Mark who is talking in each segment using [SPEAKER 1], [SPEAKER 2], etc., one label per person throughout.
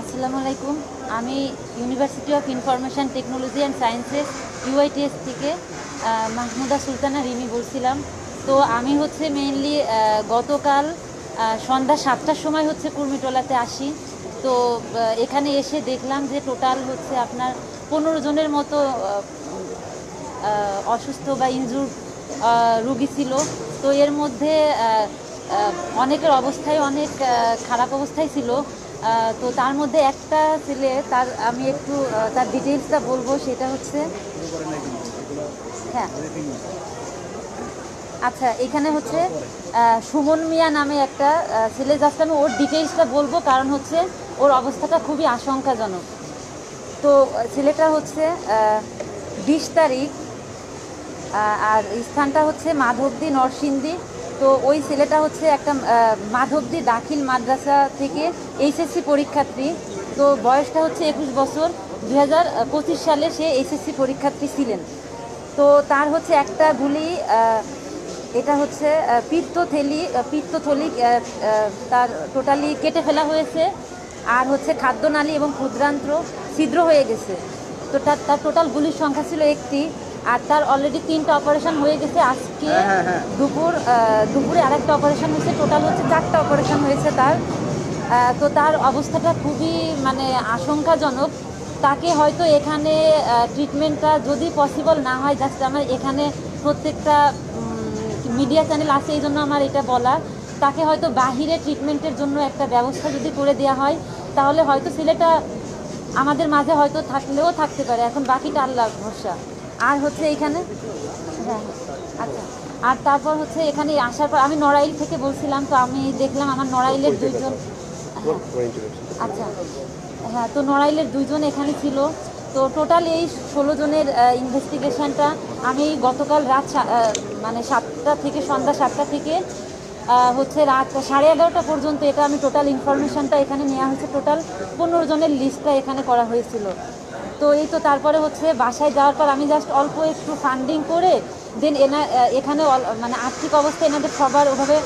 [SPEAKER 1] আসসালামু আলাইকুম। আমি university of information technology and sciences UITS থেকে মাহমুদা সুলতানা রিমি বলছিলাম। তো আমি হচ্ছে মেইনলি গতকাল সন্ধ্যা সাতটার সময় হচ্ছে কুর্মিটোলাতে আসি। তো এখানে এসে দেখলাম যে টোটাল হচ্ছে আপনার পনেরো জনের মতো অসুস্থ বা ইনজুর রুগী ছিল। তো এর মধ্যে অনেকের অবস্থায় অনেক খারাপ অবস্থায় ছিল। তো তার মধ্যে একটা ছেলে, তার আমি একটু তার ডিটেলসটা বলব, সেটা হচ্ছে হ্যাঁ। আচ্ছা এখানে হচ্ছে সুমন মিয়া নামে একটা ছেলে। জাস্ট আমি ওর ডিটেলসটা বলব, কারণ হচ্ছে ওর অবস্থাটা খুবই আশঙ্কাজনক। তো ছেলেটা হচ্ছে বিশ তারিখ আর স্থানটা হচ্ছে মাধবদী নরসিংদী। তো ওই ছেলেটা হচ্ছে একটা মাধবদী দাখিল মাদ্রাসা থেকে এইচএসসি পরীক্ষার্থী। তো বয়সটা হচ্ছে একুশ বছর। দু হাজার পঁচিশ সালে সে এইচএসসি পরীক্ষার্থী ছিলেন। তো তার হচ্ছে একটা গুলি এটা হচ্ছে আহ, পিত্তথলি আহ, আহ, তার টোটালি কেটে ফেলা হয়েছে। আর হচ্ছে খাদ্যনালী এবং ক্ষুদ্রান্ত্র ছিদ্র হয়ে গেছে। তো তার টোটাল গুলির সংখ্যা ছিল একটি। আর তার অলরেডি তিনটা অপারেশন হয়ে গেছে আজকে দুপুর আহ, দুপুরে আরেকটা অপারেশন হয়েছে। টোটাল হচ্ছে চারটা অপারেশন হয়েছে তার। তো তার অবস্থাটা খুবই মানে আশঙ্কাজনক। তাকে হয়তো এখানে ট্রিটমেন্টটা যদি পসিবল না হয় জাস্ট আমার এখানে প্রত্যেকটা মিডিয়া চ্যানেল আছে এই জন্য আমার এটা বলা। তাকে হয়তো বাহিরে ট্রিটমেন্টের জন্য একটা ব্যবস্থা যদি করে দেওয়া হয় তাহলে হয়তো ছেলেটা আমাদের মাঝে হয়তো থাকলেও থাকতে পারে। এখন বাকিটা আল্লাহ ভরসা। আর হচ্ছে এখানে? হ্যাঁ আচ্ছা। আর তারপর হচ্ছে এখানে আসার পর আমি নড়াইল থেকে বলছিলাম তো আমি দেখলাম আমার নড়াইলের দুইজন হ্যাঁ। আচ্ছা। হ্যাঁ তো নড়াইলের দুইজন এখানে ছিল। তো টোটাল এই ষোলো জনের ইনভেস্টিগেশনটা আমি গতকাল রাত মানে সাতটা থেকে সন্ধ্যা সাতটা থেকে হচ্ছে রাত সাড়ে এগারোটা পর্যন্ত এটা আমি টোটাল ইনফরমেশনটা এখানে নেওয়া হয়েছে। টোটাল পনেরো জনের লিস্টটা এখানে করা হয়েছিল। তো এই তো তারপরে হচ্ছে বাসায় যাওয়ার পর আমি জাস্ট অল্প একটু ফান্ডিং করে দেন এনা এখানে মানে আর্থিক অবস্থা এনাদের সবার ওভাবে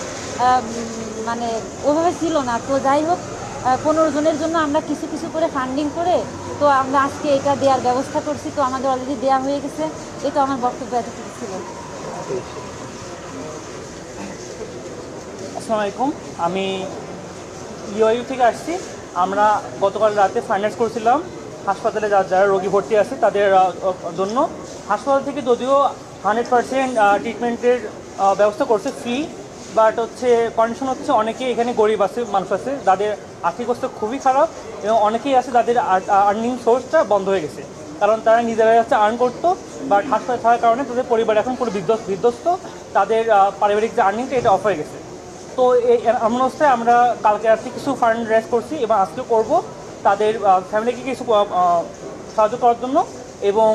[SPEAKER 1] মানে ওভাবে ছিল না। তো যাই হোক পনেরো জনের জন্য আমরা কিছু কিছু করে ফান্ডিং করে, তো আমরা আজকে এটা দেওয়ার ব্যবস্থা করছি। তো আমাদের অলরেডি দেওয়া হয়ে গেছে। তো আমার বক্তব্য এতটুকু ছিল।
[SPEAKER 2] আসসালামু আলাইকুম। আমি ইউআইউ থেকে আসছি। আমরা গতকাল রাতে ফাইন্যান্স করেছিলাম। হাসপাতালে যারা রোগী ভর্তি আছে তাদের জন্য। হাসপাতাল থেকে যদিও হান্ড্রেড পার্সেন্ট ট্রিটমেন্টের ব্যবস্থা করছে ফ্রি বাট হচ্ছে কন্ডিশন হচ্ছে অনেকে এখানে গরিব আছে, মানুষ আছে যাদের আর্থিক অবস্থা খুবই খারাপ এবং অনেকেই আছে যাদের আর্নিং সোর্সটা বন্ধ হয়ে গেছে। কারণ তারা নিজেরাই হচ্ছে আর্ন করতো বাট হাসপাতাল থাকার কারণে তাদের পরিবার এখন পুরো বিধ্বস্ত বিধ্বস্ত। তাদের পারিবারিক যে আর্নিংটা এটা অফ হয়ে গেছে। তো এই, এমন অবস্থায় আমরা কালকে রাত্রে কিছু ফান্ড রেজ করছি এবং আজকে করব। তাদের ফ্যামিলিকে কিছু সাহায্য করার জন্য এবং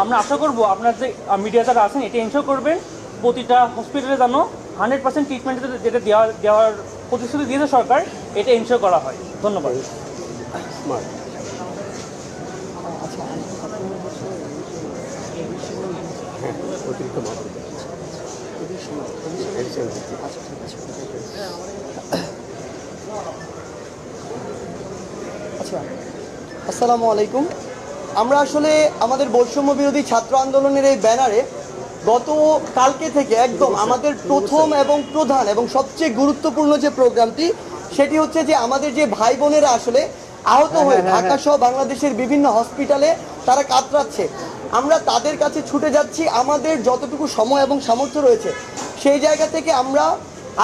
[SPEAKER 2] আমরা আশা করব আপনার যে মিডিয়া যারা আছেন এটা এনশোর করবেন প্রতিটা হসপিটালে যেন হান্ড্রেড পার্সেন্ট ট্রিটমেন্ট যেটা দেওয়া দেওয়ার প্রতিশ্রুতি দিয়েছে সরকার এটা এনশোর করা হয়। ধন্যবাদ।
[SPEAKER 3] স্মার্ট হ্যাঁ অতিরিক্ত
[SPEAKER 4] আচ্ছা। আসসালামু আলাইকুম। আমরা আসলে আমাদের বৈষম্য বিরোধী ছাত্র আন্দোলনের এই ব্যানারে গত কালকে থেকে একদম আমাদের প্রথম এবং প্রধান এবং সবচেয়ে গুরুত্বপূর্ণ যে প্রোগ্রামটি সেটি হচ্ছে যে আমাদের যে ভাই বোনেরা আসলে আহত হয়ে ঢাকা সহ বাংলাদেশের বিভিন্ন হসপিটালে তারা কাতরাচ্ছে। আমরা তাদের কাছে ছুটে যাচ্ছি আমাদের যতটুকু সময় এবং সামর্থ্য রয়েছে সেই জায়গা থেকে আমরা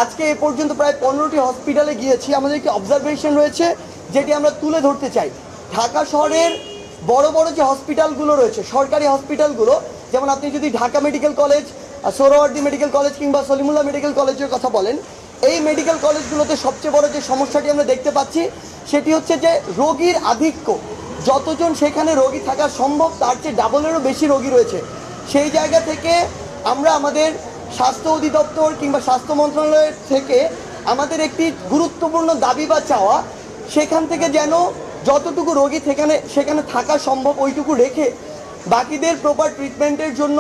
[SPEAKER 4] আজকে এ পর্যন্ত প্রায় পনেরোটি হসপিটালে গিয়েছি। আমাদের একটি অবজারভেশন রয়েছে যেটি আমরা তুলে ধরতে চাই। ঢাকা শহরের বড় বড় যে হসপিটালগুলো রয়েছে, সরকারি হসপিটালগুলো, যেমন আপনি যদি Dhaka medical college Suhrawardy medical college কিংবা সলিমুল্লাহ মেডিকেল কলেজের কথা বলেন, এই মেডিকেল কলেজগুলোতে সবচেয়ে বড় যে সমস্যাটি আমরা দেখতে পাচ্ছি, সেটি হচ্ছে যে রোগীর আধিক্য। যতজন সেখানে রোগী থাকা সম্ভব, তার চেয়ে ডাবলেরও বেশি রোগী রয়েছে। সেই জায়গা থেকে আমরা আমাদের স্বাস্থ্য অধিদপ্তর কিংবা স্বাস্থ্য মন্ত্রণালয়ের থেকে আমাদের একটি গুরুত্বপূর্ণ দাবি বা চাওয়া সেখান থেকে যেন যতটুকু রোগী সেখানে সেখানে থাকা সম্ভব, ওইটুকু রেখে বাকিদের প্রপার ট্রিটমেন্টের জন্য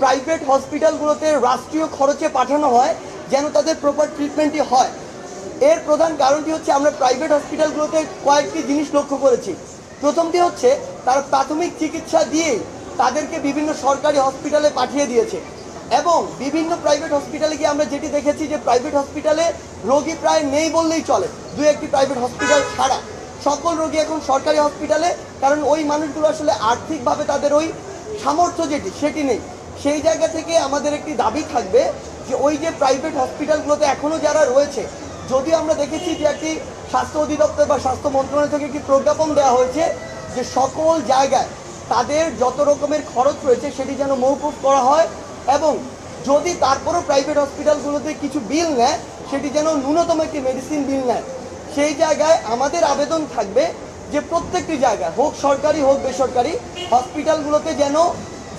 [SPEAKER 4] প্রাইভেট হসপিটালগুলোতে রাষ্ট্রীয় খরচে পাঠানো হয়, যেন তাদের প্রপার ট্রিটমেন্টই হয়। এর প্রধান কারণটি হচ্ছে আমরা প্রাইভেট হসপিটালগুলোতে কয়েকটি জিনিস লক্ষ্য করেছি। প্রথমটি হচ্ছে, তারা প্রাথমিক চিকিৎসা দিয়েই তাদেরকে বিভিন্ন সরকারি হসপিটালে পাঠিয়ে দিয়েছে এবং বিভিন্ন প্রাইভেট হসপিটালে গিয়ে আমরা যেটি দেখেছি যে প্রাইভেট হসপিটালে রোগী প্রায় নেই বললেই চলে। দু একটি প্রাইভেট হসপিটাল ছাড়া। সকল রোগী এখন সরকারি হসপিটালে কারণ ওই মানুষগুলো আসলে আর্থিকভাবে তাদের ওই সামর্থ্য যেটি, সেটি নেই। সেই জায়গা থেকে আমাদের একটি দাবি থাকবে যে ওই যে প্রাইভেট হসপিটালগুলোতে এখনও যারা রয়েছে যদিও আমরা দেখেছি যে একটি স্বাস্থ্য অধিদপ্তর বা স্বাস্থ্য মন্ত্রণালয় থেকে একটি প্রজ্ঞাপন দেওয়া হয়েছে যে সকল জায়গায় তাদের যত রকমের খরচ রয়েছে সেটি যেন মৌকুফ করা হয় এবং যদি তারপরও প্রাইভেট হসপিটালগুলোতে কিছু বিল নেয়, সেটি যেন ন্যূনতম একটি মেডিসিন বিল নেয় সেই জায়গায় আমাদের আবেদন থাকবে যে প্রত্যেকটি জায়গায়, হোক সরকারি, হোক বেসরকারি, হসপিটালগুলোতে যেন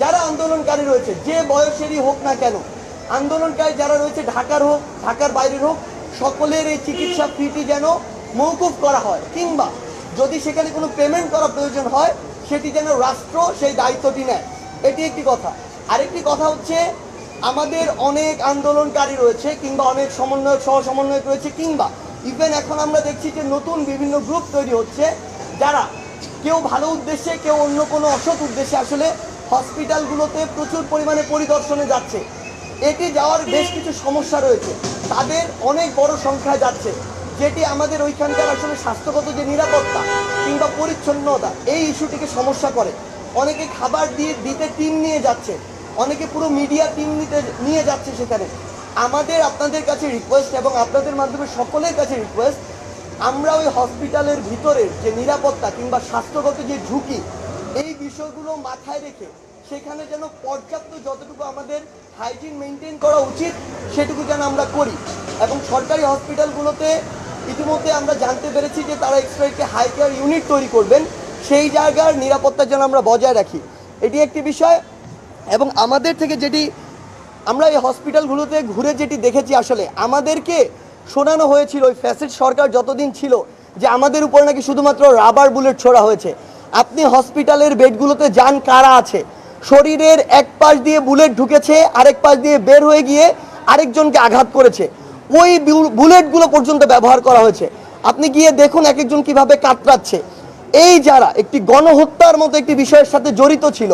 [SPEAKER 4] যারা আন্দোলনকারী রয়েছে, যে বয়সেরই হোক না কেন, আন্দোলনকারী যারা রয়েছে, ঢাকার হোক, ঢাকার বাইরের হোক, সকলের এই চিকিৎসা ফিটি যেন মৌকুফ করা হয়। কিংবা যদি সেখানে কোনো পেমেন্ট করা প্রয়োজন হয়, সেটি যেন রাষ্ট্র সেই দায়িত্বটি নেয়। এটি একটি কথা। আরেকটি কথা হচ্ছে, আমাদের অনেক আন্দোলনকারী রয়েছে, কিংবা অনেক সমন্বয়ক সহ সমন্বয়ক রয়েছে, কিংবা ইভেন এখন আমরা দেখছি যে নতুন বিভিন্ন গ্রুপ তৈরি হচ্ছে যারা কেউ ভালো উদ্দেশ্যে কেউ অন্য কোনো অসৎ উদ্দেশ্যে আসলে হসপিটালগুলোতে প্রচুর পরিমাণে পরিদর্শনে যাচ্ছে। এটি যাওয়ার বেশ কিছু সমস্যা রয়েছে। তাদের অনেক বড় সংখ্যায় যাচ্ছে যেটি আমাদের ওইখানকার আসলে স্বাস্থ্যগত যে নিরাপত্তা কিংবা পরিচ্ছন্নতা এই ইস্যুটিকে সমস্যা করে। অনেকে খাবার দিয়ে দিতে টিম নিয়ে যাচ্ছে অনেকে পুরো মিডিয়া টিম নিতে নিয়ে যাচ্ছে সেখানে। আমাদের আপনাদের কাছে রিকোয়েস্ট এবং আপনাদের মাধ্যমে সকলের কাছে রিকোয়েস্ট আমরা ওই হসপিটালের ভিতরের যে নিরাপত্তা কিংবা স্বাস্থ্যগত যে ঝুঁকি, এই বিষয়গুলো মাথায় রেখে সেখানে যেন পর্যাপ্ত যতটুকু আমাদের হাইজিন মেনটেন করা উচিত, সেটুকু যেন আমরা করি। এবং সরকারি হসপিটালগুলোতে ইতিমধ্যে আমরা জানতে পেরেছি যে তারা এক্সট্রা একটি হাই কেয়ার ইউনিট তৈরি করবেন। সেই জায়গার নিরাপত্তা যেন আমরা বজায় রাখি। এটি একটি বিষয় এবং আমাদের থেকে যেটি আমরা এই হসপিটালগুলোতে ঘুরে যেটি দেখেছি আসলে, আমাদেরকে শোনানো হয়েছিল ওই ফ্যাসিড সরকার যতদিন ছিল যে আমাদের উপর নাকি শুধুমাত্র রাবার বুলেট ছোড়া হয়েছে। আপনি হসপিটালের বেডগুলোতে যান কারা আছে? শরীরের এক পাশ দিয়ে বুলেট ঢুকেছে, আরেক পাশ দিয়ে বের হয়ে গিয়ে আরেকজনকে আঘাত করেছে। ওই বুলেটগুলো পর্যন্ত ব্যবহার করা হয়েছে। আপনি গিয়ে দেখুন এক একজন কীভাবে কাতরাচ্ছে। এই যারা একটি গণহত্যার মতো একটি বিষয়ের সাথে জড়িত ছিল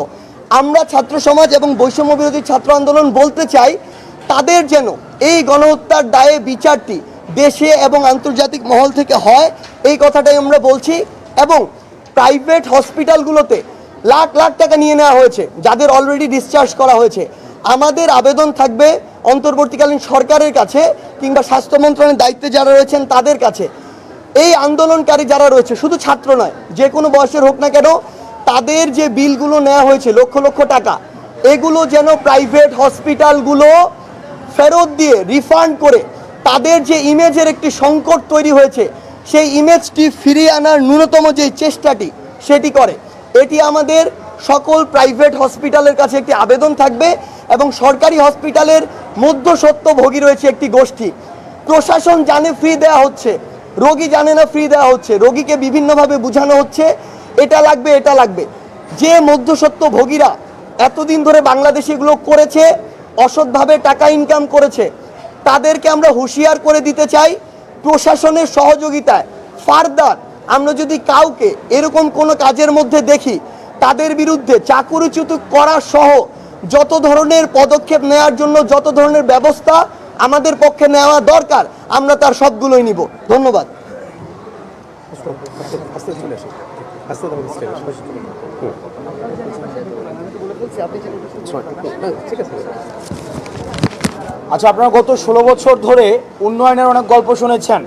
[SPEAKER 4] আমরা ছাত্র সমাজ এবং বৈষম্য বিরোধী ছাত্র আন্দোলন বলতে চাই, তাদের যেন এই গণহত্যার দায়ে বিচারটি দেশে এবং আন্তর্জাতিক মহল থেকে হয়, এই কথাটাই আমরা বলছি এবং প্রাইভেট হসপিটালগুলোতে লাখ লাখ টাকা নিয়ে নেওয়া হয়েছে, যাদের অলরেডি ডিসচার্জ করা হয়েছে। আমাদের আবেদন থাকবে অন্তর্বর্তীকালীন সরকারের কাছে কিংবা স্বাস্থ্য মন্ত্রণালয়ের দায়িত্বে যারা রয়েছেন তাদের কাছে। এই আন্দোলনকারী যারা রয়েছে, শুধু ছাত্র নয়, যে কোনো বয়সের হোক না কেন তাদের যে বিলগুলো নেওয়া হয়েছে, লক্ষ লক্ষ টাকা, এগুলো যেন প্রাইভেট হসপিটালগুলো ফেরত দিয়ে রিফান্ড করে তাদের যে ইমেজের একটি সংকট তৈরি হয়েছে, সেই ইমেজটি ফিরিয়ে আনার ন্যূনতম যে চেষ্টাটি, সেটি করে। এটি আমাদের সকল প্রাইভেট হসপিটালের কাছে একটি আবেদন থাকবে এবং সরকারি হসপিটালের মধ্যসত্ত্ব ভোগী রয়েছে একটি গোষ্ঠী। প্রশাসন জানে ফ্রি দেওয়া হচ্ছে, রোগী জানে না ফ্রি দেওয়া হচ্ছে, রোগীকে বিভিন্নভাবে বোঝানো হচ্ছে এটা লাগবে এটা লাগবে। যে মধ্যসত্ত্ব ভোগীরা এতদিন ধরে বাংলাদেশে এগুলো করেছে, অসৎভাবে টাকা ইনকাম করেছে, তাদেরকে আমরা হুঁশিয়ার করে দিতে চাই প্রশাসনের সহযোগিতায়। ফার্দার, আমরা যদি কাউকে এরকম কোনো কাজের মধ্যে দেখি, তাদের বিরুদ্ধে চাকুরিচ্যুত করা সহ যত ধরনের পদক্ষেপ নেওয়ার জন্য যত ধরনের ব্যবস্থা আমাদের পক্ষে নেওয়া দরকার, আমরা তার সবগুলোই নিব। ধন্যবাদ।
[SPEAKER 3] ঠিক আছে
[SPEAKER 5] আচ্ছা আপনারা গত ষোলো বছর ধরে উন্নয়নের অনেক গল্প শুনেছেন।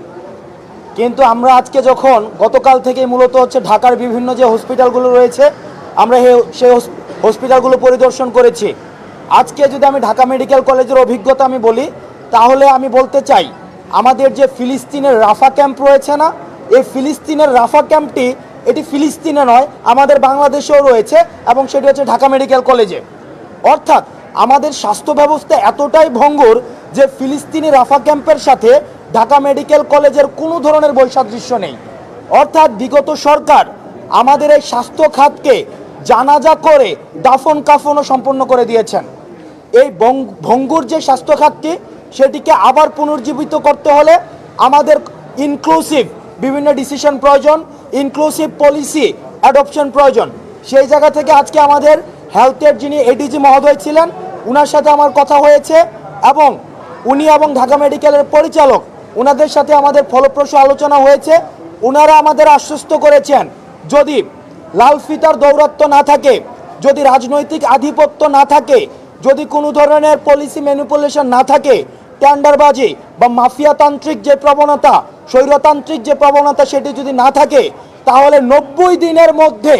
[SPEAKER 5] কিন্তু আমরা আজকে যখন গতকাল থেকে মূলত হচ্ছে ঢাকার বিভিন্ন যে হসপিটালগুলো রয়েছে আমরা সেই হস- হসপিটালগুলো পরিদর্শন করেছি। আজকে যদি আমি ঢাকা মেডিকেল কলেজের অভিজ্ঞতা আমি বলি তাহলে আমি বলতে চাই আমাদের যে ফিলিস্তিনের রাফা ক্যাম্প রয়েছে না এই ফিলিস্তিনের রাফা ক্যাম্পটি এটি ফিলিস্তিনে নয়, আমাদের বাংলাদেশেও রয়েছে এবং সেটি হচ্ছে ঢাকা মেডিকেল কলেজে। অর্থাৎ আমাদের স্বাস্থ্য ব্যবস্থা এতটাই ভঙ্গুর যে ফিলিস্তিনি রাফা ক্যাম্পের সাথে ঢাকা মেডিকেল কলেজের কোনো ধরনের বৈসাদৃশ্য নেই। অর্থাৎ বিগত সরকার আমাদের এই স্বাস্থ্য খাতকে জানাজা করে দাফন কাফনও সম্পন্ন করে দিয়েছেন। এই ভঙ্গুর যে স্বাস্থ্য খাতটি, সেটিকে আবার পুনর্জীবিত করতে হলে আমাদের ইনক্লুসিভ বিভিন্ন ডিসিশন প্রয়োজন ইনক্লুসিভ পলিসি অ্যাডপশন প্রয়োজন। সেই জায়গা থেকে আজকে আমাদের হেলথের যিনি এডিজি মহোদয় ছিলেন ওনার সাথে আমার কথা হয়েছে এবং উনি এবং ঢাকা মেডিকেলের পরিচালক ওনাদের সাথে আমাদের ফলপ্রসূ আলোচনা হয়েছে। ওনারা আমাদের আশ্বস্ত করেছেন, যদি লাল ফিতার দৌরত্ব না থাকে, যদি রাজনৈতিক আধিপত্য না থাকে, যদি কোনো ধরনের পলিসি ম্যানিপুলেশন না থাকে টেন্ডারবাজি বা মাফিয়াতান্ত্রিক যে প্রবণতা স্বৈরতান্ত্রিক যে প্রবণতা সেটি যদি না থাকে, তাহলে নব্বই দিনের মধ্যে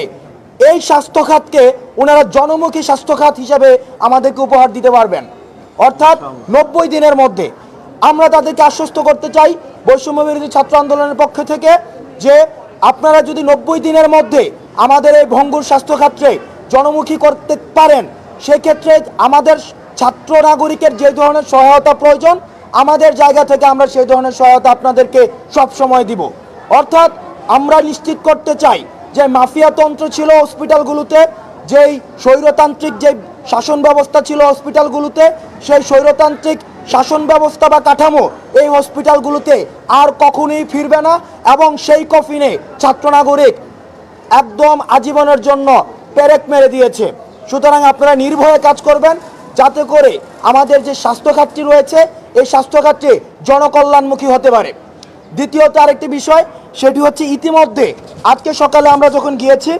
[SPEAKER 5] এই স্বাস্থ্য খাতকে ওনারা জনমুখী স্বাস্থ্য খাত হিসেবে আমাদেরকে উপহার দিতে পারবেন। অর্থাৎ নব্বই দিনের মধ্যে আমরা তাদেরকে আশ্বস্ত করতে চাই বৈষম্য বিরোধী ছাত্র আন্দোলনের পক্ষ থেকে যে আপনারা যদি নব্বই দিনের মধ্যে আমাদের এই ভঙ্গুর স্বাস্থ্য খাতকে জনমুখী করতে পারেন, সেক্ষেত্রে আমাদের ছাত্র নাগরিকের যে ধরনের সহায়তা প্রয়োজন আমাদের জায়গা থেকে আমরা সেই ধরনের সহায়তা আপনাদেরকে সব সময় দিব। অর্থাৎ আমরা নিশ্চিত করতে চাই যে মাফিয়াতন্ত্র ছিল হসপিটালগুলোতে, যেই স্বৈরতান্ত্রিক যে শাসন ব্যবস্থা ছিল হসপিটালগুলোতে, সেই স্বৈরতান্ত্রিক শাসন ব্যবস্থা বা কাঠামো এই হসপিটালগুলোতে আর কখনোই ফিরবে না এবং সেই কফিনে ছাত্র নাগরিক একদম আজীবনের জন্য পেরেক মেরে দিয়েছে। সুতরাং আপনারা নির্ভয়ে কাজ করবেন, যাতে করে আমাদের যে স্বাস্থ্য খাতটি রয়েছে এই স্বাস্থ্য খাতটি জনকল্যাণমুখী হতে পারে। দ্বিতীয়ত আরেকটি বিষয়, সেটি হচ্ছে ইতিমধ্যে, আজকে সকালে আমরা যখন গিয়েছি,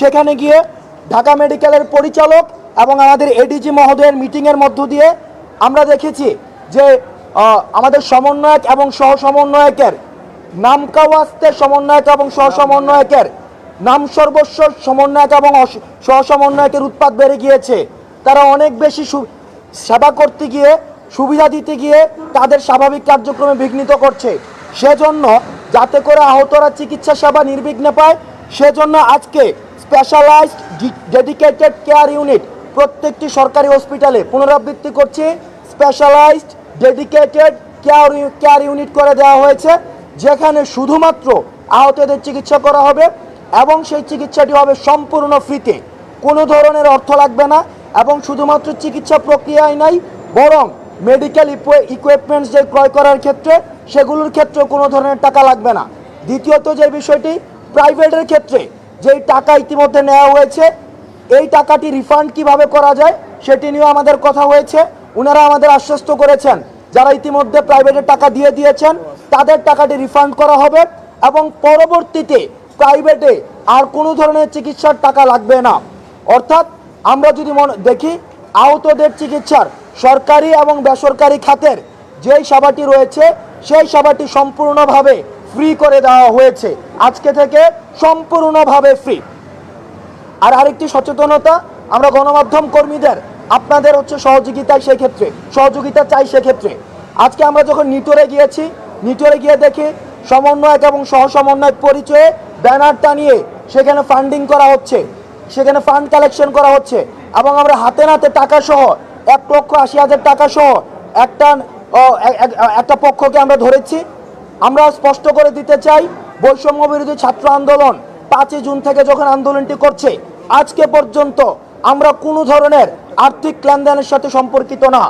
[SPEAKER 5] সেখানে গিয়ে ঢাকা মেডিকেলের পরিচালক এবং আমাদের এডিজি মহোদয়ের মিটিংয়ের মধ্য দিয়ে আমরা দেখেছি যে আমাদের সমন্বয়ক এবং সহ সমন্বয়কের নামকাওয়াস্তে সমন্বয়ক এবং সহ সমন্বয়কের নাম সর্বস্ব সমন্বয়ক এবং সহ সমন্বয়কের উৎপাদ বেড়ে গিয়েছে। তারা অনেক বেশি সেবা করতে গিয়ে সুবিধা দিতে গিয়ে তাদের স্বাভাবিক কার্যক্রমে বিঘ্নিত করছে। সেজন্য যাতে করে আহতরা চিকিৎসা সেবা নির্বিঘ্নে পায়, সেজন্য আজকে স্পেশালাইজড ডেডিকেটেড কেয়ার ইউনিট প্রত্যেকটি সরকারি হসপিটালে পুনরাবৃত্তি করছে। Specialised dedicated care care unit করে দেওয়া হয়েছে, যেখানে শুধুমাত্র আহতদের চিকিৎসা করা হবে এবং সেই চিকিৎসাটি হবে সম্পূর্ণ ফ্রিতে। কোনো ধরনের অর্থ লাগবে না এবং শুধুমাত্র চিকিৎসা প্রক্রিয়ায় নাই, বরং মেডিকেল ইকুইপমেন্টস যে ক্রয় করার ক্ষেত্রে, সেগুলোর ক্ষেত্রে কোনো ধরনের টাকা লাগবে না। দ্বিতীয়ত যে বিষয়টি, প্রাইভেটের ক্ষেত্রে যেই টাকা ইতিমধ্যে নেওয়া হয়েছে, এই টাকাটি রিফান্ড কীভাবে করা যায়, সেটি নিয়েও আমাদের কথা হয়েছে। ওনারা আমাদের আশ্বস্ত করেছেন, যারা ইতিমধ্যে প্রাইভেটে টাকা দিয়ে দিয়েছেন, তাদের টাকাটি রিফান্ড করা হবে এবং পরবর্তীতে প্রাইভেটে আর কোনো ধরনের চিকিৎসার টাকা লাগবে না। অর্থাৎ আমরা যদি দেখি, আহতদের চিকিৎসার সরকারি এবং বেসরকারি খাতের যেই সভাটি রয়েছে, সেই সভাটি সম্পূর্ণভাবে ফ্রি করে দেওয়া হয়েছে। আজকে থেকে সম্পূর্ণভাবে ফ্রি আর আরেকটি সচেতনতা, আমরা গণমাধ্যম কর্মীদের, আপনাদের হচ্ছে সহযোগিতায় সেক্ষেত্রে, সহযোগিতা চাই সেক্ষেত্রে। আজকে আমরা যখন নিটোরে গিয়েছি, নিটোরে গিয়ে দেখি সমন্বয়ক এবং সহ সমন্বয়ক পরিচয়ে ব্যানার টানিয়ে সেখানে ফান্ডিং করা হচ্ছে, সেখানে ফান্ড কালেকশন করা হচ্ছে এবং আমরা হাতে নাতে টাকা সহ এক লক্ষ আশি হাজার টাকা সহ একটা একটা পক্ষকে আমরা ধরেছি। আমরা স্পষ্ট করে দিতে চাই, বৈষম্য বিরোধী ছাত্র আন্দোলন পাঁচই জুন থেকে যখন আন্দোলনটি করছে, আজকে পর্যন্ত আমরা কোনো ধরনের আর্থিক লেনদেনের সাথে সম্পর্কিত না।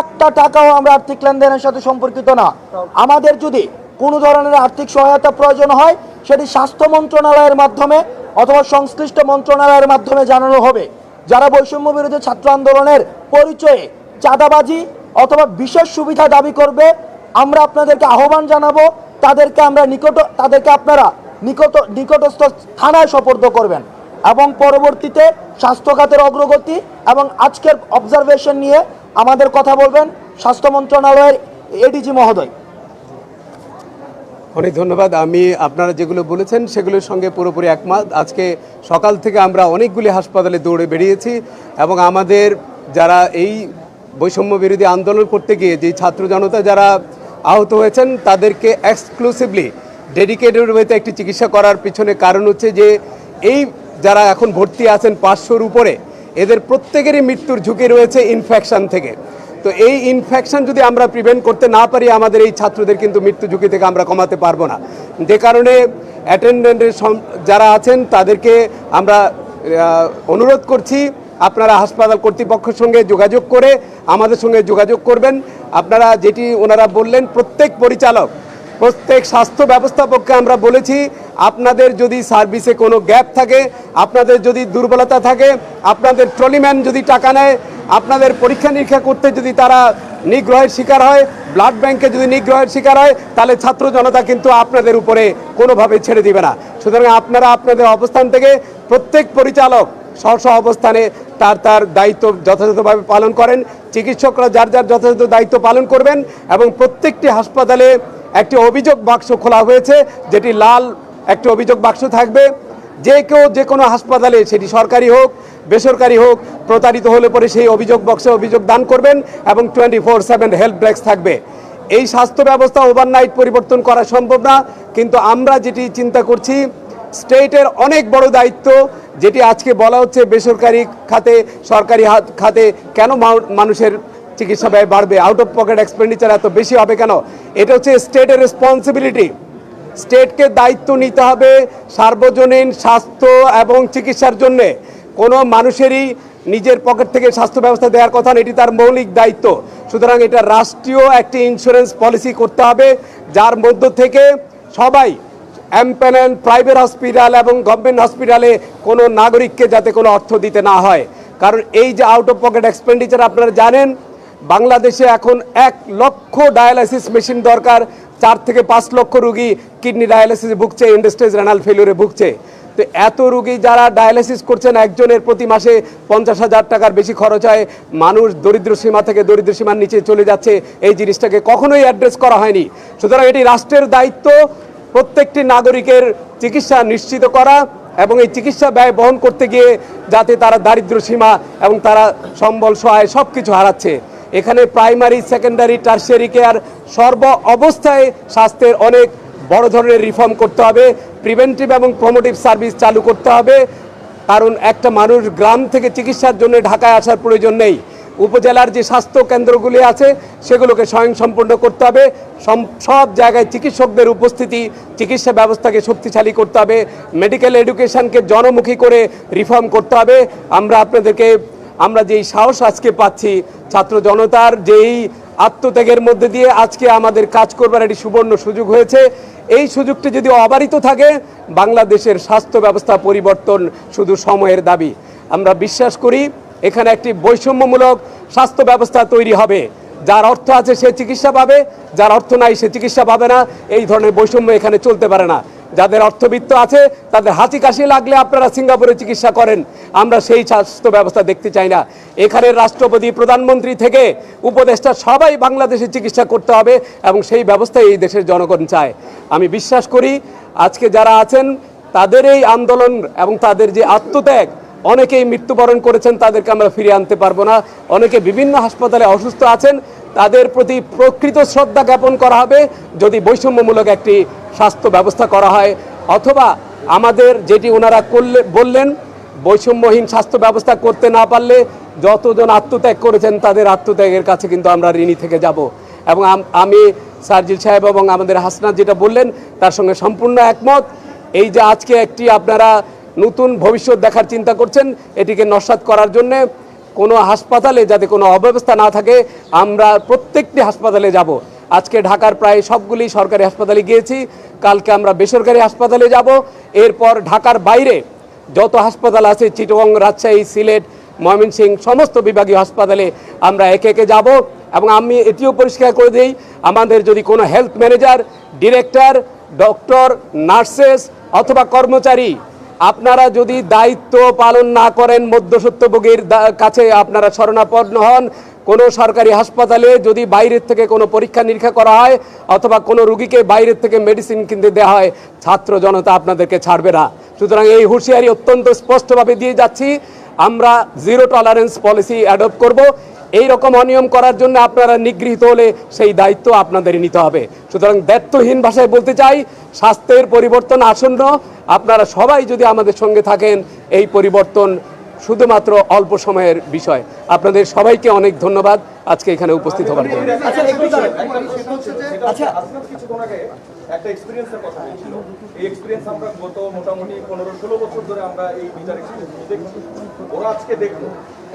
[SPEAKER 5] একটা টাকাও আমরা আর্থিক লেনদেনের সাথে সম্পর্কিত না। আমাদের যদি কোনো ধরনের আর্থিক সহায়তা প্রয়োজন হয়, সেটি স্বাস্থ্য মন্ত্রণালয়ের মাধ্যমে অথবা সংশ্লিষ্ট মন্ত্রণালয়ের মাধ্যমে জানানো হবে। যারা বৈষম্য বিরোধী ছাত্র আন্দোলনের পরিচয়ে চাঁদাবাজি অথবা বিশেষ সুবিধা দাবি করবে, আমরা আপনাদেরকে আহ্বান জানাব, তাদেরকে আমরা নিকট তাদেরকে আপনারা নিকট নিকটস্থ থানায় সোপর্দ করবেন। এবং পরবর্তীতে স্বাস্থ্য খাতের অগ্রগতি এবং আজকের অবজারভেশন নিয়ে আমাদের কথা বলবেন স্বাস্থ্য মন্ত্রণালয়ের এডিজি মহোদয়।
[SPEAKER 3] অনেক ধন্যবাদ। আমি আপনারা যেগুলো বলেছেন সেগুলোর সঙ্গে পুরোপুরি একমত। আজকে সকাল থেকে আমরা অনেকগুলি হাসপাতালে দৌড়ে বেরিয়েছি এবং আমাদের যারা এই বৈষম্য বিরোধী আন্দোলন করতে গিয়ে যে ছাত্র জনতা যারা আহত হয়েছেন, তাদেরকে এক্সক্লুসিভলি ডেডিকেটেড ওয়েতে একটি চিকিৎসা করার পিছনে কারণ হচ্ছে যে এই যারা এখন ভর্তি আছেন পাঁচশোর উপরে, এদের প্রত্যেকেরই মৃত্যুর ঝুঁকি রয়েছে ইনফেকশন থেকে। তো এই ইনফেকশন যদি আমরা প্রিভেন্ট করতে না পারি, আমাদের এই ছাত্রদের কিন্তু মৃত্যু ঝুঁকি থেকে আমরা কমাতে পারব না। যে কারণে অ্যাটেন্ডেন্টের যারা আছেন, তাদেরকে আমরা অনুরোধ করছি আপনারা হাসপাতাল কর্তৃপক্ষের সঙ্গে যোগাযোগ করে আমাদের সঙ্গে যোগাযোগ করবেন। আপনারা যেটি ওনারা বললেন, প্রত্যেক পরিচালক, প্রত্যেক স্বাস্থ্য ব্যবস্থাপককে আমরা বলেছি, আপনাদের যদি সার্ভিসে কোনো গ্যাপ থাকে, আপনাদের যদি দুর্বলতা থাকে, আপনাদের ট্রলিম্যান যদি টাকা নেয়, আপনাদের পরীক্ষা নিরীক্ষা করতে যদি তারা নিগ্রহের শিকার হয়, ব্লাড ব্যাংকে যদি নিগ্রহের শিকার হয়, তাহলে ছাত্র জনতা কিন্তু আপনাদের উপরে কোনোভাবে ছেড়ে দিবে না। সুতরাং আপনারা আপনাদের অবস্থান থেকে প্রত্যেক পরিচালক স্ব অবস্থানে তার তার দায়িত্ব যথাযথভাবে পালন করেন। চিকিৎসকরা যার যার যথাযথ দায়িত্ব পালন করবেন এবং প্রত্যেকটি হাসপাতালে একটি অভিযোগ বাক্স খোলা হয়েছে, যেটি লাল একটি অভিযোগ বাক্স থাকবে। যে কেউ যে কোনো হাসপাতালে, সেটি সরকারি হোক, বেসরকারি হোক, প্রতারিত হলে পরে সেই অভিযোগ বক্সে অভিযোগ দান করবেন এবং twenty four seven help desk থাকবে। এই স্বাস্থ্য ব্যবস্থা ওভারনাইট পরিবর্তন করা সম্ভব না, কিন্তু আমরা যেটি চিন্তা করছি, স্টেটের অনেক বড় দায়িত্ব, যেটি আজকে বলা হচ্ছে বেসরকারি খাতে, সরকারি খাতে কেন মানুষের চিকিৎসা ব্যয় বাড়বে আউট অফ পকেট এক্সপেন্ডিচার এত বেশি হবে কেন? এটা হচ্ছে স্টেটের রেসপন্সিবিলিটি স্টেটকে দায়িত্ব নিতে হবে সার্বজনীন স্বাস্থ্য এবং চিকিৎসার জন্যে। কোনো মানুষেরই নিজের পকেট থেকে স্বাস্থ্য ব্যবস্থা দেওয়ার কথা না, এটি তার মৌলিক দায়িত্ব। সুতরাং এটা রাষ্ট্রীয় একটি ইন্স্যুরেন্স পলিসি করতে হবে, যার মধ্য থেকে সবাই অ্যাম্পেনেন প্রাইভেট হসপিটাল এবং গভর্নমেন্ট হসপিটালে কোনো নাগরিককে যাতে কোনো অর্থ দিতে না হয়। কারণ এই যে আউট অফ পকেট এক্সপেন্ডিচার আপনারা জানেন, বাংলাদেশে এখন এক লক্ষ ডায়ালাইসিস মেশিন দরকার, চার থেকে পাঁচ লক্ষ রুগী কিডনি ডায়ালাইসিসে ভুগছে ইন্ডাস্ট্রিজ রেনাল ফেলিওরে ভুগছে। তো এত রুগী যারা ডায়ালাইসিস করছেন, একজনের প্রতি মাসে পঞ্চাশ হাজার টাকার বেশি খরচ হয়। মানুষ দরিদ্র সীমা থেকে দরিদ্র সীমার নিচে চলে যাচ্ছে। এই জিনিসটাকে কখনোই অ্যাড্রেস করা হয়নি। সুতরাং এটি রাষ্ট্রের দায়িত্ব, প্রত্যেকটি নাগরিকের চিকিৎসা নিশ্চিত করা এবং এই চিকিৎসা ব্যয় বহন করতে গিয়ে যাতে তারা দারিদ্র সীমা এবং তারা সম্বল, সহায় সব কিছু হারাচ্ছে। এখানে প্রাইমারি সেকেন্ডারি টার্সিয়ারি কেয়ার সর্ব অবস্থায় স্বাস্থ্যের অনেক বড় ধরনের রিফর্ম করতে হবে প্রিভেন্টিভ এবং প্রমোটিভ সার্ভিস চালু করতে হবে। কারণ একটা মানুষ গ্রাম থেকে চিকিৎসার জন্য ঢাকায় আসার প্রয়োজন নেই। উপজেলার যে স্বাস্থ্য কেন্দ্রগুলি আছে, সেগুলোকে স্বয়ংসম্পূর্ণ করতে হবে। সব জায়গায় চিকিৎসকদের উপস্থিতি, চিকিৎসা ব্যবস্থাকে শক্তিশালী করতে হবে। মেডিকেল এডুকেশনকে জনমুখী করে রিফর্ম করতে হবে। আমরা আপনাদেরকে, আমরা যেই সাহস আজকে পাচ্ছি, ছাত্র জনতার যেই আত্মত্যাগের মধ্যে দিয়ে আজকে আমাদের কাজ করবার একটি সুবর্ণ সুযোগ হয়েছে। এই সুযোগটি যদি অবারিত থাকে, বাংলাদেশের স্বাস্থ্য ব্যবস্থা পরিবর্তন শুধু সময়ের দাবি। আমরা বিশ্বাস করি, এখানে একটি বৈষম্যমূলক স্বাস্থ্য ব্যবস্থা তৈরি হবে। যার অর্থ আছে সে চিকিৎসা পাবে, যার অর্থ নাই সে চিকিৎসা পাবে না। এই ধরনের বৈষম্য এখানে চলতে পারে না। যাদের অর্থবিত্ত আছে, তাদের হাঁচি কাশি লাগলে আপনারা সিঙ্গাপুরে চিকিৎসা করেন। আমরা সেই স্বাস্থ্য ব্যবস্থা দেখতে চাই না। এখানে রাষ্ট্রপতি, প্রধানমন্ত্রী থেকে উপদেষ্টা সবাই বাংলাদেশে চিকিৎসা করতে হবে এবং সেই ব্যবস্থাই এই দেশের জনগণ চায়। আমি বিশ্বাস করি, আজকে যারা আছেন, তাদের এই আন্দোলন এবং তাদের যে আত্মত্যাগ, অনেকেই মৃত্যুবরণ করেছেন, তাদেরকে আমরা ফিরিয়ে আনতে পারব না। অনেকে বিভিন্ন হাসপাতালে অসুস্থ আছেন তাদের প্রতি প্রকৃত শ্রদ্ধা জ্ঞাপন করা হবে যদি বৈষম্যমূলক একটি স্বাস্থ্য ব্যবস্থা করা হয়। অথবা আমাদের যেটি ওনারা করলে বললেন, বৈষম্যহীন স্বাস্থ্য ব্যবস্থা করতে না পারলে যতজন আত্মত্যাগ করেছেন তাদের আত্মত্যাগের কাছে কিন্তু আমরা ঋণী থেকে যাব। এবং আমি সার্জিল সাহেব এবং আমাদের হাসনাত যেটা বললেন, তার সঙ্গে সম্পূর্ণ একমত। এই যে আজকে একটি আপনারা নতুন ভবিষ্যৎ দেখার চিন্তা করছেন, এটিকে নস্বাত করার জন্যে কোনো হাসপাতালে যাতে কোনো অব্যবস্থা না থাকে, আমরা প্রত্যেকটি হাসপাতালে যাব। আজকে ঢাকার প্রায় সবগুলি সরকারি হাসপাতালে গিয়েছি, কালকে আমরা বেসরকারি হাসপাতালে যাব। এরপর ঢাকার বাইরে যত হাসপাতাল আছে, চিটগং, রাজশাহী, সিলেট, ময়মনসিংহ, সমস্ত বিভাগীয় হাসপাতালে আমরা একে একে যাব এবং আমি এটিও পরিষ্কার করে দিই, আমাদের যদি কোনো health manager, director, doctor, nurses অথবা কর্মচারী আপনারা যদি দায়িত্ব পালন না করেন মধ্যসত্ত্বভোগীর দা- কাছে আপনারা শরণাপন্ন হন। কোনো সরকারি হাসপাতালে যদি বাইরের থেকে কোনো পরীক্ষা নিরীক্ষা করা হয় অথবা কোনো রুগীকে বাইরের থেকে মেডিসিন কিনতে দেওয়া হয়, ছাত্র জনতা আপনাদেরকে ছাড়বে না। সুতরাং এই হুঁশিয়ারি অত্যন্ত স্পষ্টভাবে দিয়ে যাচ্ছি। আমরা জিরো টলারেন্স পলিসি অ্যাডপ্ট করব। এই রকম অনিয়ম করার জন্য আপনারা নিগৃহীত হলে সেই দায়িত্ব আপনাদেরই নিতে হবে। সুতরাং দায়িত্বহীন ভাষায় বলতে চাই, স্বাস্থ্যের পরিবর্তন আসন্ন। আপনারা সবাই যদি আমাদের সঙ্গে থাকেন, এই পরিবর্তন শুধুমাত্র অল্প সময়ের বিষয়। আপনাদের সবাইকে অনেক ধন্যবাদ আজকে এখানে উপস্থিত হবার জন্য।
[SPEAKER 4] আচ্ছা একটু
[SPEAKER 6] এক্সপিরিয়েন্সের কথা বলছিল এই এক্সপিরিয়েন্স আমরা গত মোটামুটি পনেরো ষোলো বছর ধরে আমরা এই বিচার এক্সপিরিয়েন্স দেখছি। ওরা আজকে দেখল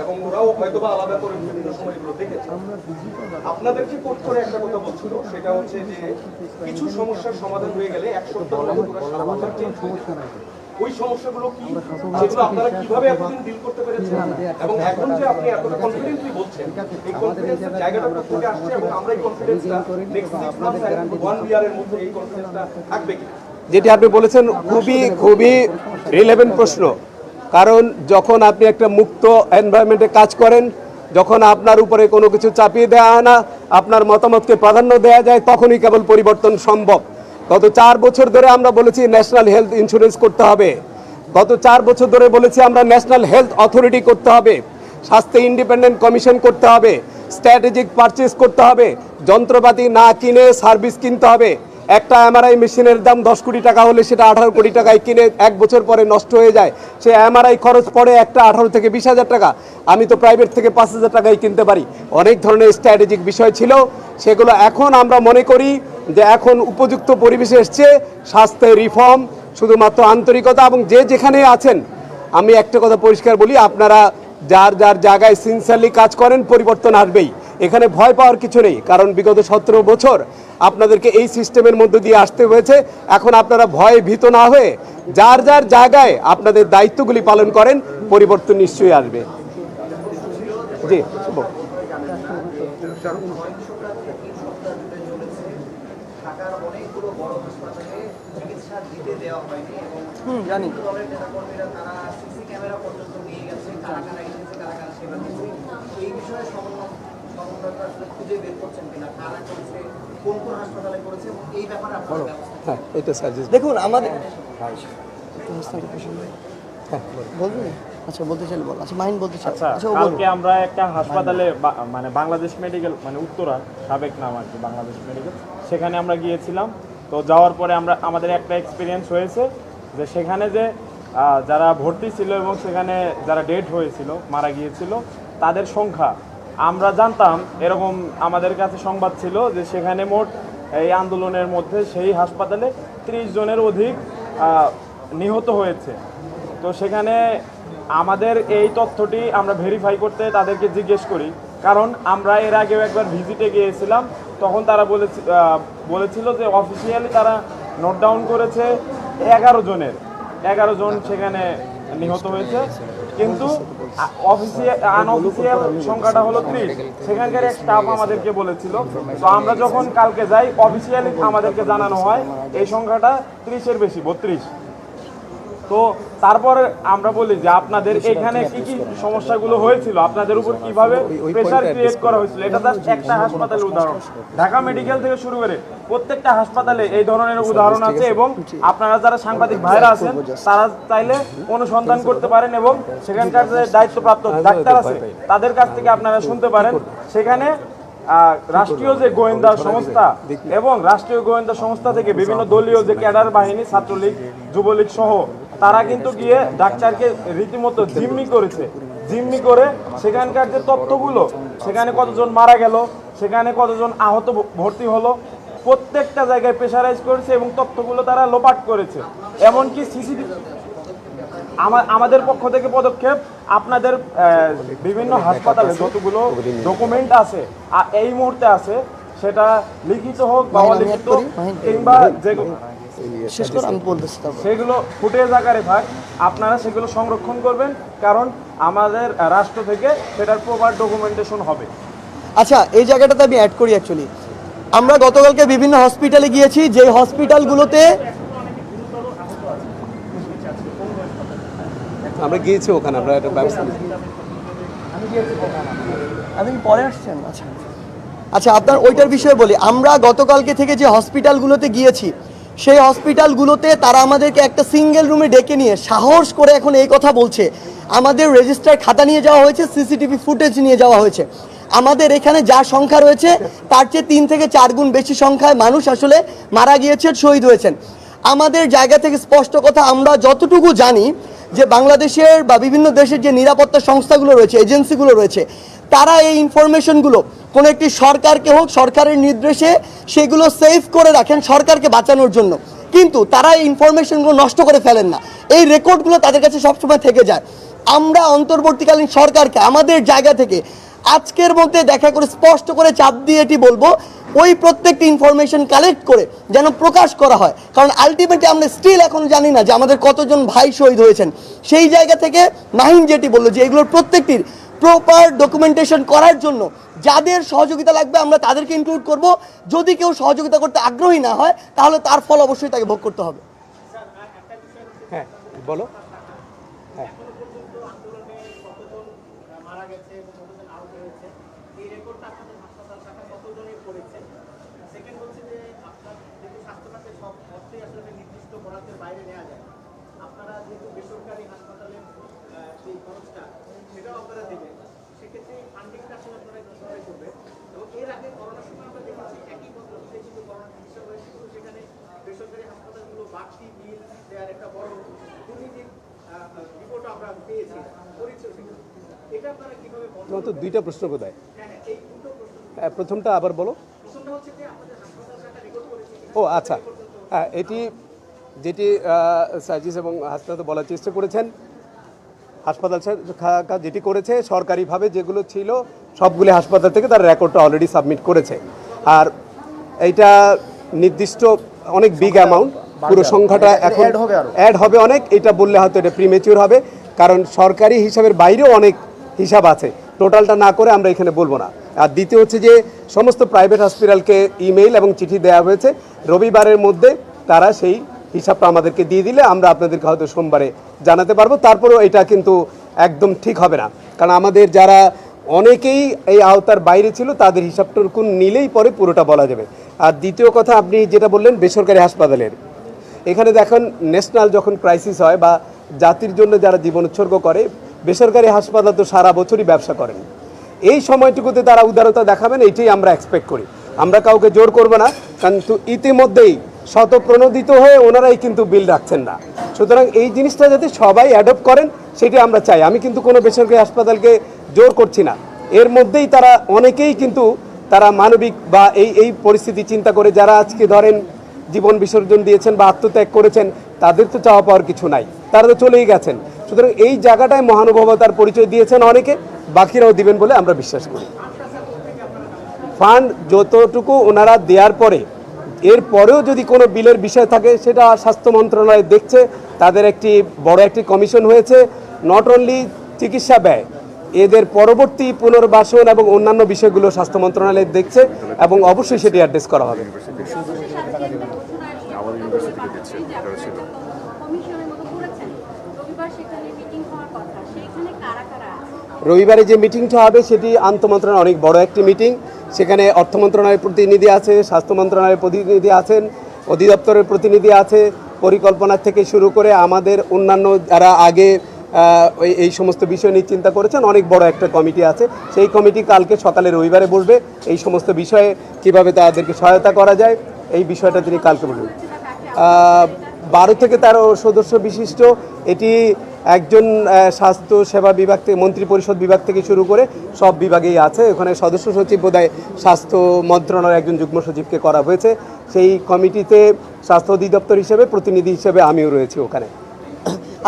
[SPEAKER 6] এবং ওরাও হয়তো বা আলাদা করে বিভিন্ন সময় এগুলো দেখেছে আপনাদেরকে কোট করে একটা কথা বলছিল? সেটা হচ্ছে যে, কিছু সমস্যার সমাধান হয়ে গেলে এক সপ্তাহ ওই সমস্যাগুলো কি? সেগুলো আপনারা কীভাবে এতদিন ডিল করতে পেরেছেন? এবং এখন যে আপনি এতটা কনফিডেন্টলি বলছেন, এই কনফিডেন্সের জায়গাটা কোথা আসছে এবং আমরা এই কনফিডেন্সটা নেক্সট সিক্স মান্থস ওয়ান ইয়ারের মধ্যে এই কনফিডেন্সটা থাকবে কি
[SPEAKER 3] যেটি আপনি বলেছেন, খুবই খুবই রিলেভেন্ট প্রশ্ন। কারণ যখন আপনি একটা মুক্ত এনভায়রনমেন্টে কাজ করেন, যখন আপনার উপরে কোনো কিছু চাপিয়ে দেওয়া হয় না, আপনার মতামতকে প্রাধান্য দেওয়া যায়, তখনই কেবল পরিবর্তন সম্ভব। গত চার বছর ধরে আমরা বলেছি ন্যাশনাল হেলথ ইন্স্যুরেন্স করতে হবে। গত চার বছর ধরে বলেছি আমরা ন্যাশনাল হেলথ অথরিটি করতে হবে। স্বাস্থ্য ইন্ডিপেন্ডেন্ট কমিশন করতে হবে। স্ট্র্যাটেজিক পারচেস করতে হবে। যন্ত্রপাতি না কিনে সার্ভিস কিনতে হবে। একটা এমআরআই মেশিনের দাম দশ কোটি টাকা হলে সেটা আঠারো কোটি টাকায় কিনে এক বছর পরে নষ্ট হয়ে যায়। সে এমআরআই খরচ পড়ে একটা আঠারো থেকে বিশ হাজার টাকা। আমি তো প্রাইভেট থেকে পাঁচ হাজার টাকায় কিনতে পারি। অনেক ধরনের স্ট্র্যাটেজিক বিষয় ছিল। সেগুলো এখন আমরা মনে করি যে এখন উপযুক্ত পরিবেশে এসছে, স্বাস্থ্যের রিফর্ম শুধুমাত্র আন্তরিকতা এবং যে যেখানে আছেন। আমি একটা কথা পরিষ্কার বলি, আপনারা যার যার জায়গায় সিনসিয়ারলি কাজ করেন, পরিবর্তন আসবেই। এখানে ভয় পাওয়ার কিছু নেই, কারণ বিগত সতেরো বছর আপনাদেরকে এই সিস্টেমের মধ্য দিয়ে আসতে হয়েছে। এখন আপনারা ভয়ে ভীত না হয়ে যার যার জায়গায় আপনাদের দায়িত্বগুলি পালন করেন, পরিবর্তন নিশ্চয়ই আসবে। জি, শুভ
[SPEAKER 7] ঢাকার অনেকগুলো বড় হাসপাতালে চিকিৎসা দিতে দেওয়া হয়নি এবং
[SPEAKER 4] জানি।
[SPEAKER 7] নেতাকর্মীরা তারা সিসি ক্যামেরা পর্যন্ত নিয়ে গেছে কারা। কারা এসেছে কারা কারা সেবা দিচ্ছে এই বিষয়ে সমন্বয়টা আসলে খুঁজে বের করছেন কিনা কারা করেছে কোন কোন হাসপাতালে করেছে এই ব্যাপারে আপনারা
[SPEAKER 3] হ্যাঁ এটা সাজেস্ট
[SPEAKER 4] দেখুন আমাদের বলবেন আচ্ছা বলতে চাইলে বল। আচ্ছা মাহিন বলতে চাই।
[SPEAKER 8] আচ্ছা
[SPEAKER 4] আচ্ছা
[SPEAKER 8] কালকে আমরা একটা হাসপাতালে বা- মানে বাংলাদেশ মেডিকেল মানে উত্তরা সাবেক নাম আর কি বাংলাদেশ মেডিকেল। সেখানে আমরা গিয়েছিলাম। তো যাওয়ার পরে আমরা, আমাদের একটা এক্সপিরিয়েন্স হয়েছে যে সেখানে যে যারা ভর্তি ছিল এবং সেখানে যারা ডেট হয়েছিল, মারা গিয়েছিল, তাদের সংখ্যা, আমরা জানতাম, এরকম আমাদের কাছে সংবাদ ছিল যে সেখানে মোট এই আন্দোলনের মধ্যে সেই হাসপাতালে ত্রিশ জনের অধিক নিহত হয়েছে। তো সেখানে আমাদের এই তথ্যটি আমরা ভেরিফাই করতে তাদেরকে জিজ্ঞেস করি। কারণ আমরা এর আগেও একবার ভিজিটে গিয়েছিলাম তখন তারা বলেছিল যে অফিসিয়ালি তারা নোট ডাউন করেছে এগারো জনের। এগারো জন সেখানে নিহত হয়েছে। কিন্তু অফিসিয়াল আনঅফিসিয়াল সংখ্যাটা হলো ত্রিশ। সেখানকার এক স্টাফ আমাদেরকে বলেছিল। তো আমরা যখন কালকে যাই অফিসিয়ালি আমাদেরকে জানানো হয়, এই সংখ্যাটা ত্রিশের বেশি, বত্রিশ। তো তারপরে আমরা বলি যে আপনাদের এখানে কি কি সমস্যাগুলো হয়েছিল? আপনাদের উপর কীভাবে প্রেসার ক্রিয়েট করা হয়েছিল? এটা জাস্ট একটা হাসপাতালের উদাহরণ। ঢাকা মেডিকেল থেকে শুরু করে প্রত্যেকটা হাসপাতালে এই ধরনের উদাহরণ আছে এবং আপনারা যারা সাংবাদিক ভাইরা আছেন তারা চাইলে অনুসন্ধান করতে পারেন এবং সেখানকার যে দায়িত্বপ্রাপ্ত ডাক্তার আছে তাদের কাছ থেকে আপনারা শুনতে পারেন। সেখানে রাষ্ট্রীয় যে গোয়েন্দা সংস্থা এবং রাষ্ট্রীয় গোয়েন্দা সংস্থা থেকে বিভিন্ন দলীয় যে ক্যাডার বাহিনী, ছাত্রলীগ, যুবলীগ সহ, তারা কিন্তু গিয়ে ডাক্তারকে রীতিমতো জিম্মি করেছে। জিম্মি করে সেখানকার যে তথ্যগুলো, সেখানে কতজন মারা গেল, সেখানে কতজন আহত ভর্তি হলো, প্রত্যেকটা জায়গায় প্রেশারাইজ করেছে এবং তথ্যগুলো তারা লোপাট করেছে। এমনকি সিসিটিভি আমাদের পক্ষ থেকে পদক্ষেপ আপনাদের বিভিন্ন হাসপাতালে যতগুলো ডকুমেন্ট আছে আ- এই মুহূর্তে আছে সেটা লিখিত হোক বা অলিখিত। কিংবা
[SPEAKER 4] যে
[SPEAKER 8] সেগুলো ফুটেজ আকারে থাক আপনারা সেগুলো সংরক্ষণ করবেন কারণ আমাদের রাষ্ট্র থেকে সেটার প্রপার ডকুমেন্টেশন হবে।
[SPEAKER 4] আচ্ছা এই জায়গাটাতে আমি অ্যাড করি অ্যাকচুয়ালি আমরা গতকালকে বিভিন্ন হসপিটালে গিয়েছি যে হসপিটালগুলোতে
[SPEAKER 3] আমরা গিয়েছি ওখানে আমরা একটা ব্যবস্থা।
[SPEAKER 4] আপনি পরে আসছেন? আচ্ছা। আচ্ছা আপনার ওইটার বিষয়ে বলি। আমরা গতকালকে থেকে যে হসপিটালগুলোতে গিয়েছি সেই হসপিটালগুলোতে তারা আমাদেরকে একটা সিঙ্গেল রুমে ডেকে নিয়ে সাহস করে এখন এই কথা বলছে। আমাদের রেজিস্টার খাতা নিয়ে যাওয়া হয়েছে সিসিটিভি ফুটেজ নিয়ে যাওয়া হয়েছে। আমাদের এখানে যা সংখ্যা রয়েছে তার চেয়ে তিন থেকে চার গুণ বেশি সংখ্যায় মানুষ আসলে মারা গিয়েছে শহীদ হয়েছেন। আমাদের জায়গা থেকে স্পষ্ট কথা আমরা যতটুকু জানি যে বাংলাদেশের বা বিভিন্ন দেশের যে নিরাপত্তা সংস্থাগুলো রয়েছে, এজেন্সিগুলো রয়েছে, তারা এই ইনফরমেশনগুলো কোনো একটি সরকারকে হোক, সরকারের নির্দেশে সেগুলো সেভ করে রাখেন সরকারকে বাঁচানোর জন্য। কিন্তু তারা এই ইনফরমেশনগুলো নষ্ট করে ফেলেন না। এই রেকর্ডগুলো তাদের কাছে সবসময় থেকে যায়। আমরা অন্তর্বর্তীকালীন সরকারকে, আমাদের জায়গা থেকে আজকের মধ্যে দেখা করে স্পষ্ট করে চাপ দিয়ে এটি বলব ওই প্রত্যেকটি ইনফরমেশন কালেক্ট করে যেন প্রকাশ করা হয়। কারণ আলটিমেটলি আমরা স্টিল এখন জানি না যে আমাদের কতজন ভাই শহীদ হয়েছেন। সেই জায়গা থেকে মাহিন যেটি বলল যে এগুলোর প্রত্যেকটির প্রপার ডকুমেন্টেশন করার জন্য যাদের সহযোগিতা লাগবে আমরা তাদেরকে ইনক্লুড করব। যদি কেউ সহযোগিতা করতে আগ্রহী না হয়, তাহলে তার ফল অবশ্যই তাকে ভোগ করতে হবে।
[SPEAKER 3] হ্যাঁ বলো।
[SPEAKER 7] মারা গেছে এবং কতজন আহত হয়েছে এই রেকর্ডটা আপনাদের হাসপাতাল শাখা কতজনের করেছেন সেকেন্ড হচ্ছে যে আপনার যেহেতু স্বাস্থ্য খাতে সব অর্থই আসলে নির্দিষ্ট বরাদ্দের বাইরে নেওয়া যায় আপনারা যেহেতু বেসরকারি হাসপাতালের আহ, যে খরচটা সেটাও আপনারা দেবেন সেক্ষেত্রে ফান্ডিংটা আসলে আপনারা কীভাবে করবেন এবং এর আগে করোনার সময় আমরা দেখেছি একই পদ্ধতিতে কিন্তু করোনা চিকিৎসা হয়েছে কিন্তু সেখানে বেসরকারি হাসপাতালগুলো বাড়তি বিল দেওয়ার একটা বড় দুর্নীতির রিপোর্ট আমরা পেয়েছি পরিচয় এটা আপনারা কীভাবে বন্ধ
[SPEAKER 3] তোমার তো দুইটা প্রশ্ন কোথায়?
[SPEAKER 7] হ্যাঁ এই দুটো প্রশ্ন।
[SPEAKER 3] প্রথমটা আবার বলো।
[SPEAKER 7] প্রথমটা হচ্ছে যে আপনাদের হাসপাতাল শাখা রেকর্ড করেছে
[SPEAKER 3] ও আচ্ছা। হ্যাঁ এটি যেটি সার্জিস এবং হাসপাতাল বলার চেষ্টা করেছেন হাসপাতাল শাখা যেটি করেছে সরকারিভাবে যেগুলো ছিল সবগুলি হাসপাতাল থেকে তার রেকর্ডটা অলরেডি সাবমিট করেছে। আর এইটা নির্দিষ্ট অনেক বিগ অ্যামাউন্ট পুরো সংখ্যাটা এখন অ্যাড হবে অনেক এটা বললে হয়তো এটা প্রিমেচিউর হবে কারণ সরকারি হিসাবের বাইরেও অনেক হিসাব আছে। টোটালটা না করে আমরা এখানে বলব না। আর দ্বিতীয় হচ্ছে যে, সমস্ত প্রাইভেট হসপিটালকে ইমেইল এবং চিঠি দেওয়া হয়েছে। রবিবারের মধ্যে তারা সেই হিসাবটা আমাদেরকে দিয়ে দিলে আমরা আপনাদেরকে হয়তো সোমবারে জানাতে পারব। তারপরেও এটা কিন্তু একদম ঠিক হবে না। কারণ আমাদের যারা অনেকেই এই আওতার বাইরে ছিল, তাদের হিসাবটুকু নিলেই পরে পুরোটা বলা যাবে। আর দ্বিতীয় কথা আপনি যেটা বললেন, বেসরকারি হাসপাতালের। এখানে দেখুন ন্যাশনাল যখন ক্রাইসিস হয় বা জাতির জন্য যারা জীবন উৎসর্গ করে বেসরকারি হাসপাতাল তো সারা বছরই ব্যবসা করেন। এই সময়টুকুতে তারা উদারতা দেখাবেন, এইটাই আমরা এক্সপেক্ট করি। আমরা কাউকে জোর করব না, কিন্তু ইতিমধ্যেই শতপ্রণোদিত হয়ে ওনারাই কিন্তু বিল রাখছেন না। সুতরাং এই জিনিসটা যাতে সবাই অ্যাডপ্ট করেন, সেটি আমরা চাই। আমি কিন্তু কোনো বেসরকারি হাসপাতালকে জোর করছি না। এর মধ্যেই তারা অনেকেই কিন্তু তারা মানবিক বা এই এই পরিস্থিতি চিন্তা করে যারা আজকে ধরেন জীবন বিসর্জন দিয়েছেন বা আত্মত্যাগ করেছেন, তাদের তো চাওয়া পাওয়ার কিছু নাই। তারা তো চলেই গেছেন। সুতরাং এই জায়গাটায় মহানুভবতার পরিচয় দিয়েছেন অনেকে, বাকিরাও দিবেন বলে আমরা বিশ্বাস করি। ফান্ড যতটুকু ওনারা দেওয়ার পরে, এর পরেও যদি কোনো বিলের বিষয় থাকে, সেটা স্বাস্থ্য মন্ত্রণালয় দেখছে, তাদের একটি বড় একটি কমিশন হয়েছে নট অনলি চিকিৎসা ব্যয়, এদের পরবর্তী পুনর্বাসন এবং অন্যান্য বিষয়গুলো স্বাস্থ্য মন্ত্রণালয় দেখছে এবং অবশ্যই সেটি অ্যাড্রেস করা হবে
[SPEAKER 9] আমাদের ইউনিভার্সিটি থেকে দিচ্ছে এটা ছিল
[SPEAKER 10] কমিশনের মতো করেছেন রবিবার সেখানে মিটিং হওয়ার কথা সেইখানে কারা কারা আছে
[SPEAKER 3] রবিবারে যে মিটিংটা হবে সেটি আন্ত মন্ত্রণালয় অনেক বড় একটি মিটিং। সেখানে অর্থ মন্ত্রণালয়ের প্রতিনিধি আছে, স্বাস্থ্য মন্ত্রণালয়ের প্রতিনিধি আছেন, অধিদপ্তরের প্রতিনিধি আছে। পরিকল্পনা থেকে শুরু করে আমাদের অন্যান্য যারা আগে এই সমস্ত বিষয় নিয়ে চিন্তা করেছেন, অনেক বড় একটা কমিটি আছে। সেই কমিটি কালকে সকালে রবিবারে বসবে এই সমস্ত বিষয়ে কীভাবে তাদেরকে সহায়তা করা যায়। এই বিষয়টা তিনি কালকে বলবেন। বারো থেকে তেরো সদস্য বিশিষ্ট। এটি একজন স্বাস্থ্য সেবা বিভাগ থেকে, মন্ত্রী পরিষদ বিভাগ থেকে শুরু করে সব বিভাগেই আছে। ওখানে সদস্য সচিব বোধহয় স্বাস্থ্য মন্ত্রণালয়ের একজন যুগ্ম সচিবকে করা হয়েছে। সেই কমিটিতে স্বাস্থ্য অধিদপ্তর হিসেবে প্রতিনিধি হিসেবে আমিও রয়েছি ওখানে।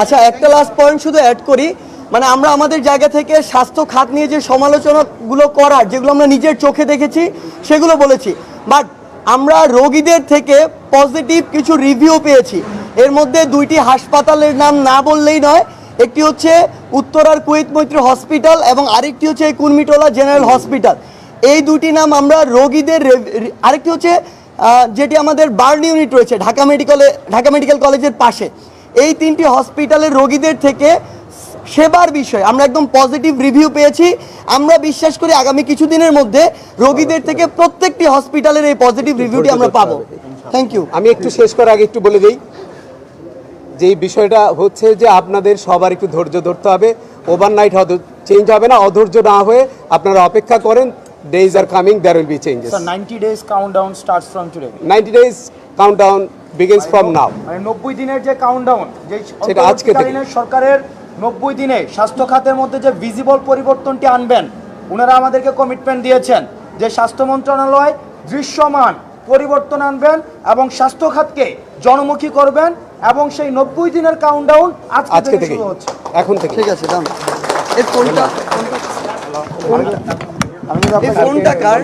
[SPEAKER 4] আচ্ছা একটা লাস্ট পয়েন্ট শুধু অ্যাড করি। মানে আমরা আমাদের জায়গা থেকে স্বাস্থ্য খাত নিয়ে যে সমালোচনাগুলো করার, যেগুলো আমরা নিজের চোখে দেখেছি, সেগুলো বলেছি। বাট আমরা রোগীদের থেকে পজিটিভ কিছু রিভিউ পেয়েছি। এর মধ্যে দুইটি হাসপাতালের নাম না বললেই নয়, একটি হচ্ছে উত্তরার কুয়েত মৈত্রী হসপিটাল এবং আরেকটি হচ্ছে কুর্মিটোলা জেনারেল হসপিটাল। এই দুটি নাম আমরা রোগীদের আরেকটি হচ্ছে যেটি আমাদের বার্ন ইউনিট রয়েছে, ঢাকা মেডিকেলে, ঢাকা মেডিকেল কলেজের পাশে। এই তিনটি হসপিটালের রোগীদের থেকে সেবার বিষয়। আমরা একদম পজিটিভ রিভিউ পেয়েছি। আমরা বিশ্বাস করি আগামী কিছুদিনের মধ্যে রোগীদের থেকে প্রত্যেকটি হসপিটালের এই পজিটিভ রিভিউটি আমরা পাবো। থ্যাংক ইউ
[SPEAKER 3] আমি একটু শেষ করার আগে একটু বলে দিই যে বিষয়টা হচ্ছে যে আপনাদের সবার একটু ধৈর্য ধরতে হবে। ওভারনাইট হয়তো চেঞ্জ হবে না অধৈর্য না হয়ে আপনারা অপেক্ষা করেন। Days are coming there will be changes
[SPEAKER 5] sir ninety days count down starts from today
[SPEAKER 3] 90 days countdown begins from now.
[SPEAKER 5] মানে নব্বই দিনের যে কাউন্টডাউন যে
[SPEAKER 3] সেটা আজকে থেকে।
[SPEAKER 5] সরকারের নব্বই দিনে স্বাস্থ্য খাতের মধ্যে যে ভিজিবল পরিবর্তনটি আনবেন ওনারা আমাদেরকে কমিটমেন্ট দিয়েছেন যে স্বাস্থ্য মন্ত্রণালয় দৃশ্যমান পরিবর্তন আনবেন এবং স্বাস্থ্য খাতকে জনমুখী করবেন এবং সেই নব্বই দিনের কাউন্টডাউন আজকে
[SPEAKER 3] আজকে
[SPEAKER 5] থেকে
[SPEAKER 3] থেকে
[SPEAKER 5] শুরু হচ্ছে।
[SPEAKER 3] এখন থেকে।
[SPEAKER 4] ঠিক আছে দাম এই ফোনটা
[SPEAKER 5] আমি যদি
[SPEAKER 4] এই
[SPEAKER 5] আপনাকে-
[SPEAKER 4] ফোনটা কার?